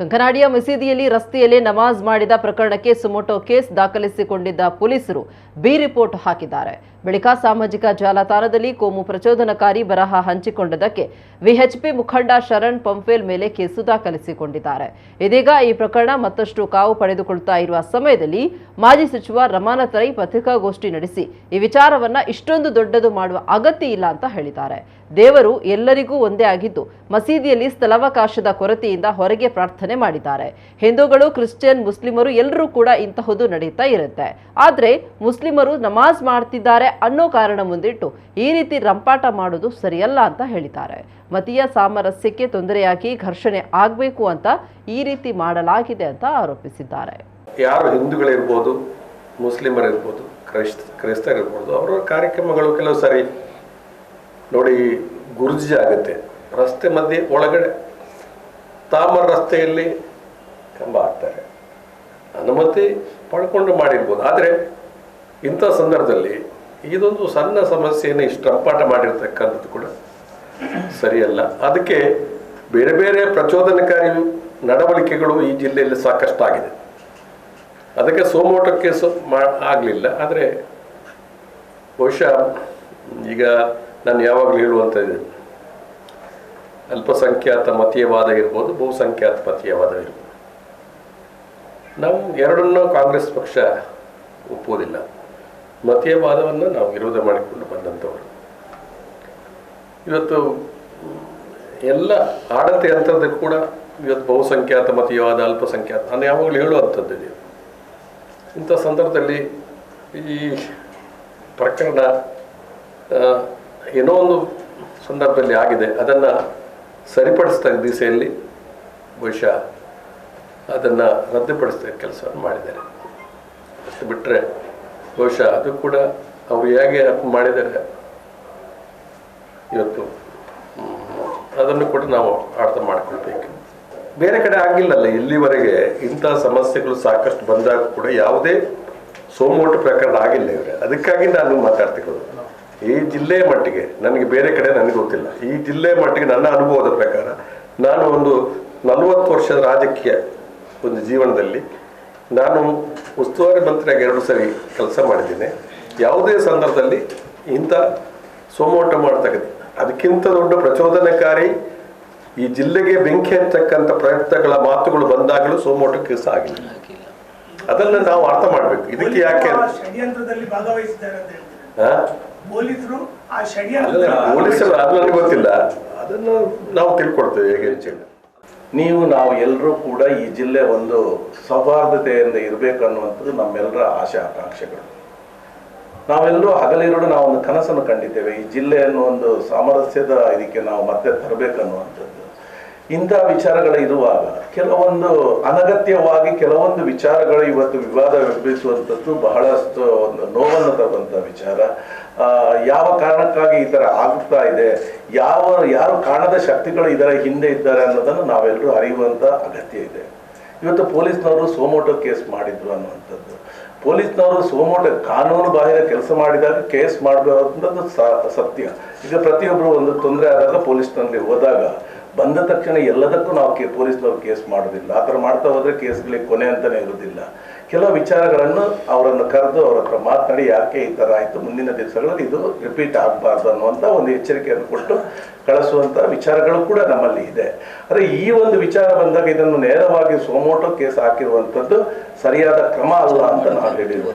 ಕಂಕನಾಡಿಯ ಮಸೀದಿಯಲ್ಲಿ ರಸ್ತೆಯಲ್ಲಿ ನಮಾಜ್ ಮಾಡಿದ ಪ್ರಕರಣಕ್ಕೆ ಸುಮೋಟೋ ಕೇಸ್ ದಾಖಲಿಸಿಕೊಂಡಿದ್ದ ಪೊಲೀಸರು ಬಿ ರಿಪೋರ್ಟ್ ಹಾಕಿದ್ದಾರೆ. ಬಳಿಕ ಸಾಮಾಜಿಕ ಜಾಲತಾಣದಲ್ಲಿ ಕೋಮು ಪ್ರಚೋದನಕಾರಿ ಬರಹ ಹಂಚಿಕೊಂಡದಕ್ಕೆ ವಿಎಚ್ಪಿ ಮುಖಂಡ ಶರಣ್ ಪಂಫೇಲ್ ಮೇಲೆ ಕೇಸು ದಾಖಲಿಸಿಕೊಂಡಿದ್ದಾರೆ. ಇದೀಗ ಈ ಪ್ರಕರಣ ಮತ್ತಷ್ಟು ಕಾವು ಪಡೆದುಕೊಳ್ತಾ ಇರುವ ಸಮಯದಲ್ಲಿ ಮಾಜಿ ಸಚಿವ ರಮಾನಾಥ್ ರೈ ಪತ್ರಿಕಾಗೋಷ್ಠಿ ನಡೆಸಿ ಈ ವಿಚಾರವನ್ನ ಇಷ್ಟೊಂದು ದೊಡ್ಡದು ಮಾಡುವ ಅಗತ್ಯ ಇಲ್ಲ ಅಂತ ಹೇಳಿದ್ದಾರೆ. ದೇವರು ಎಲ್ಲರಿಗೂ ಒಂದೇ ಆಗಿದ್ದು ಮಸೀದಿಯಲ್ಲಿ ಸ್ಥಳಾವಕಾಶದ ಕೊರತೆಯಿಂದ ಹೊರಗೆ ಪ್ರಾರ್ಥನೆ ಮಾಡಿದ್ದಾರೆ. ಹಿಂದೂಗಳು, ಕ್ರಿಶ್ಚಿಯನ್, ಮುಸ್ಲಿಮರು ಎಲ್ಲರೂ ಕೂಡ ಇಂತಹದ್ದು ನಡೆಯುತ್ತಾ ಇರುತ್ತೆ. ಆದ್ರೆ ಮುಸ್ಲಿಮರು ನಮಾಜ್ ಮಾಡ್ತಿದ್ದಾರೆ ಅನ್ನೋ ಕಾರಣ ಮುಂದಿಟ್ಟು ಈ ರೀತಿ ರಂಪಾಟ ಮಾಡೋದು ಸರಿಯಲ್ಲ ಅಂತ ಹೇಳಿದ್ದಾರೆ. ಮತೀಯ ಸಾಮರಸ್ಯಕ್ಕೆ ತೊಂದರೆಯಾಗಿ ಘರ್ಷಣೆ ಆಗಬೇಕು ಅಂತ ಈ ರೀತಿ ಮಾಡಲಾಗಿದೆ ಅಂತ ಆರೋಪಿಸಿದ್ದಾರೆ. ಯಾರು ಹಿಂದೂಗಳಿರ್ಬೋದು, ಮುಸ್ಲಿಮರಿರ್ಬೋದು, ಕ್ರೈಸ್ತ, ಕ್ರೈಸ್ತರಿರ್ಬೋದು, ಅವರ ಕಾರ್ಯಕ್ರಮಗಳು ಕೆಲವು ಸರಿ ನೋಡಿ ಗುರ್ಜಿ ಆಗುತ್ತೆ. ರಸ್ತೆ ಮಧ್ಯೆ, ಒಳಗಡೆ ತಾಮರ ರಸ್ತೆಯಲ್ಲಿ ಕಂಬ ಹಾಕ್ತಾರೆ. ಅನುಮತಿ ಪಡ್ಕೊಂಡು ಮಾಡಿರ್ಬೋದು. ಆದರೆ ಇಂಥ ಸಂದರ್ಭದಲ್ಲಿ ಇದೊಂದು ಸಣ್ಣ ಸಮಸ್ಯೆಯನ್ನು ಇಷ್ಟು ಅಪ್ಪಾಟ ಮಾಡಿರ್ತಕ್ಕಂಥದ್ದು ಕೂಡ ಸರಿಯಲ್ಲ. ಅದಕ್ಕೆ ಬೇರೆ ಬೇರೆ ಪ್ರಚೋದನಕಾರಿ ನಡವಳಿಕೆಗಳು ಈ ಜಿಲ್ಲೆಯಲ್ಲಿ ಸಾಕಷ್ಟು ಆಗಿದೆ ಅದಕ್ಕೆ ಸೋಮೋಟಕ್ಕೆ ಸೊ ಮಾ, ಆಗಲಿಲ್ಲ. ಆದರೆ ಬಹುಶಃ ಈಗ ನಾನು ಯಾವಾಗಲೂ ಹೇಳುವಂಥದ್ದು ಅಲ್ಪಸಂಖ್ಯಾತ ಮತೀಯವಾದ ಇರ್ಬೋದು, ಬಹುಸಂಖ್ಯಾತ ಮತೀಯವಾದ ಇರ್ಬೋದು. ನಾವು ಎರಡನ್ನೂ ಕಾಂಗ್ರೆಸ್ ಪಕ್ಷ ಒಪ್ಪುವುದಿಲ್ಲ. ಮತೀಯವಾದವನ್ನು ನಾವು ವಿರೋಧ ಮಾಡಿಕೊಂಡು ಬಂದಂಥವರು. ಇವತ್ತು ಎಲ್ಲ ಆಡಳಿತ ಯಂತ್ರದ ಕೂಡ ಇವತ್ತು ಬಹುಸಂಖ್ಯಾತ ಮತೀಯವಾದ ಅಲ್ಪಸಂಖ್ಯಾತ ನಾನು ಯಾವಾಗಲೂ ಹೇಳುವಂಥದ್ದು ಇದು. ಇಂಥ ಸಂದರ್ಭದಲ್ಲಿ ಈ ಪ್ರಕರಣ ಏನೋ ಒಂದು ಸಂದರ್ಭದಲ್ಲಿ ಆಗಿದೆ. ಅದನ್ನು ಸರಿಪಡಿಸ್ತಾ ದಿಸೆಯಲ್ಲಿ ಬಹುಶಃ ಅದನ್ನು ರದ್ದುಪಡಿಸ್ತಾ ಕೆಲಸವನ್ನು ಮಾಡಿದ್ದಾರೆ. ಅಷ್ಟು ಬಿಟ್ಟರೆ ಬಹುಶಃ ಅದು ಕೂಡ ಅವರು ಹೇಗೆ ಮಾಡಿದ್ದಾರೆ ಇವತ್ತು. ಅದನ್ನು ಕೂಡ ನಾವು ಅರ್ಥ ಮಾಡ್ಕೊಳ್ಬೇಕು. ಬೇರೆ ಕಡೆ ಆಗಿಲ್ಲಲ್ಲ, ಇಲ್ಲಿವರೆಗೆ ಇಂಥ ಸಮಸ್ಯೆಗಳು ಸಾಕಷ್ಟು ಬಂದಾಗ ಕೂಡ ಯಾವುದೇ ಸೋಮೋಟ ಪ್ರಕರಣ ಆಗಿಲ್ಲ ಇವರೆ. ಅದಕ್ಕಾಗಿ ನಾನು ಮಾತಾಡ್ತಿರೋದು. ಈ ಜಿಲ್ಲೆ ಮಟ್ಟಿಗೆ ನನಗೆ ಬೇರೆ ಕಡೆ ನನಗೆ ಗೊತ್ತಿಲ್ಲ. ಈ ಜಿಲ್ಲೆ ಮಟ್ಟಿಗೆ ನನ್ನ ಅನುಭವದ ಪ್ರಕಾರ ನಾನು ಒಂದು ನಲವತ್ತು ವರ್ಷದ ರಾಜಕೀಯ ಒಂದು ಜೀವನದಲ್ಲಿ ನಾನು ಉಸ್ತುವಾರಿ ಮಂತ್ರಿಯಾಗಿ ಎರಡು ಸರಿ ಕೆಲಸ ಮಾಡಿದ್ದೇನೆ. ಯಾವುದೇ ಸಂದರ್ಭದಲ್ಲಿ ಇಂಥ ಸೋಮೋಟ ಮಾಡ್ತಕ್ಕಂಥ ಅದಕ್ಕಿಂತ ದೊಡ್ಡ ಪ್ರಚೋದನಕಾರಿ ಈ ಜಿಲ್ಲೆಗೆ ಬೆಂಕಿ ಹಚ್ಚಕ್ಕಂಥ ಪ್ರಯತ್ನಗಳ ಮಾತುಗಳು ಬಂದಾಗಲೂ ಸೋಮೋಟ ಕೆಲಸ ಆಗಿಲ್ಲ. ಅದನ್ನ ನಾವು ಅರ್ಥ ಮಾಡ್ಬೇಕು. ಇದಕ್ಕೆ ಯಾಕೆ ಅಂತ? ಪೊಲೀಸರು ಅದು ನನಗೆ ಗೊತ್ತಿಲ್ಲ. ಅದನ್ನು ನಾವು ತಿಳ್ಕೊಡ್ತೇವೆ ಹೇಗೆ ಹೆಚ್ಚಿಲ್ಲ ನೀವು ನಾವು ಎಲ್ಲರೂ ಕೂಡ ಈ ಜಿಲ್ಲೆ ಒಂದು ಸೌಹಾರ್ದತೆಯಿಂದ ಇರಬೇಕನ್ನುವಂಥದ್ದು ನಮ್ಮೆಲ್ಲರ ಆಶೆ, ಆಕಾಂಕ್ಷೆಗಳು. ನಾವೆಲ್ಲರೂ ಹಗಲಿರುಳು ನಾವು ಒಂದು ಕನಸನ್ನು ಕಂಡಿದ್ದೇವೆ. ಈ ಜಿಲ್ಲೆಯನ್ನು ಒಂದು ಸಾಮರಸ್ಯದ ಇದಕ್ಕೆ ನಾವು ಮತ್ತೆ ತರಬೇಕನ್ನುವಂಥದ್ದು. ಇಂಥ ವಿಚಾರಗಳು ಇರುವಾಗ ಕೆಲವೊಂದು ಅನಗತ್ಯವಾಗಿ ಕೆಲವೊಂದು ವಿಚಾರಗಳು ಇವತ್ತು ವಿವಾದ ಎಬ್ಬಿಸುವಂಥದ್ದು ಬಹಳಷ್ಟು ಒಂದು ನೋವನ್ನು ತರುವಂಥ ವಿಚಾರ. ಯಾವ ಕಾರಣಕ್ಕಾಗಿ ಈ ಥರ ಆಗ್ತಾ ಇದೆ, ಯಾವ, ಯಾರು ಕಾಣದ ಶಕ್ತಿಗಳು ಇದರ ಹಿಂದೆ ಇದ್ದಾರೆ ಅನ್ನೋದನ್ನು ನಾವೆಲ್ಲರೂ ಅರಿಯುವಂಥ ಅಗತ್ಯ ಇದೆ. ಇವತ್ತು ಪೊಲೀಸ್ನವರು ಸೋಮೋಟೋ ಕೇಸ್ ಮಾಡಿದ್ರು ಅನ್ನುವಂಥದ್ದು. ಪೊಲೀಸ್ನವರು ಸೋಮೋಟೋ ಕಾನೂನು ಬಾಹಿರ ಕೆಲಸ ಮಾಡಿದಾಗ ಕೇಸ್ ಮಾಡಬೇಕು ಸತ್ಯ. ಈಗ ಪ್ರತಿಯೊಬ್ಬರು ಒಂದು ತೊಂದರೆ ಆದಾಗ ಪೊಲೀಸ್ನಲ್ಲಿ ಹೋದಾಗ ಬಂದ ತಕ್ಷಣ ಎಲ್ಲದಕ್ಕೂ ನಾವು ಕೆ ಪೊಲೀಸ್ನವ್ರು ಕೇಸ್ ಮಾಡೋದಿಲ್ಲ. ಆ ಥರ ಮಾಡ್ತಾ ಹೋದರೆ ಕೇಸ್ಗಳಿಗೆ ಕೊನೆ ಅಂತಲೇ ಇರೋದಿಲ್ಲ ಕೆಲವು ವಿಚಾರಗಳನ್ನು ಅವರನ್ನು ಕರೆದು ಅವ್ರ ಹತ್ರ ಮಾತನಾಡಿ ಯಾಕೆ ಈ ಥರ ಆಯಿತು, ಮುಂದಿನ ದಿವಸಗಳಲ್ಲಿ ಇದು ರಿಪೀಟ್ ಆಗಬಾರ್ದು ಅನ್ನುವಂಥ ಒಂದು ಎಚ್ಚರಿಕೆಯನ್ನು ಕೊಟ್ಟು ಕಳಿಸುವಂಥ ವಿಚಾರಗಳು ಕೂಡ ನಮ್ಮಲ್ಲಿ ಇದೆ. ಆದರೆ ಈ ಒಂದು ವಿಚಾರ ಬಂದಾಗ ಇದನ್ನು ನೇರವಾಗಿ ಸೋಮೋಟೋ ಕೇಸ್ ಹಾಕಿರುವಂಥದ್ದು ಸರಿಯಾದ ಕ್ರಮ ಅಲ್ಲ ಅಂತ ನಾವು ಹೇಳಿರುವುದು.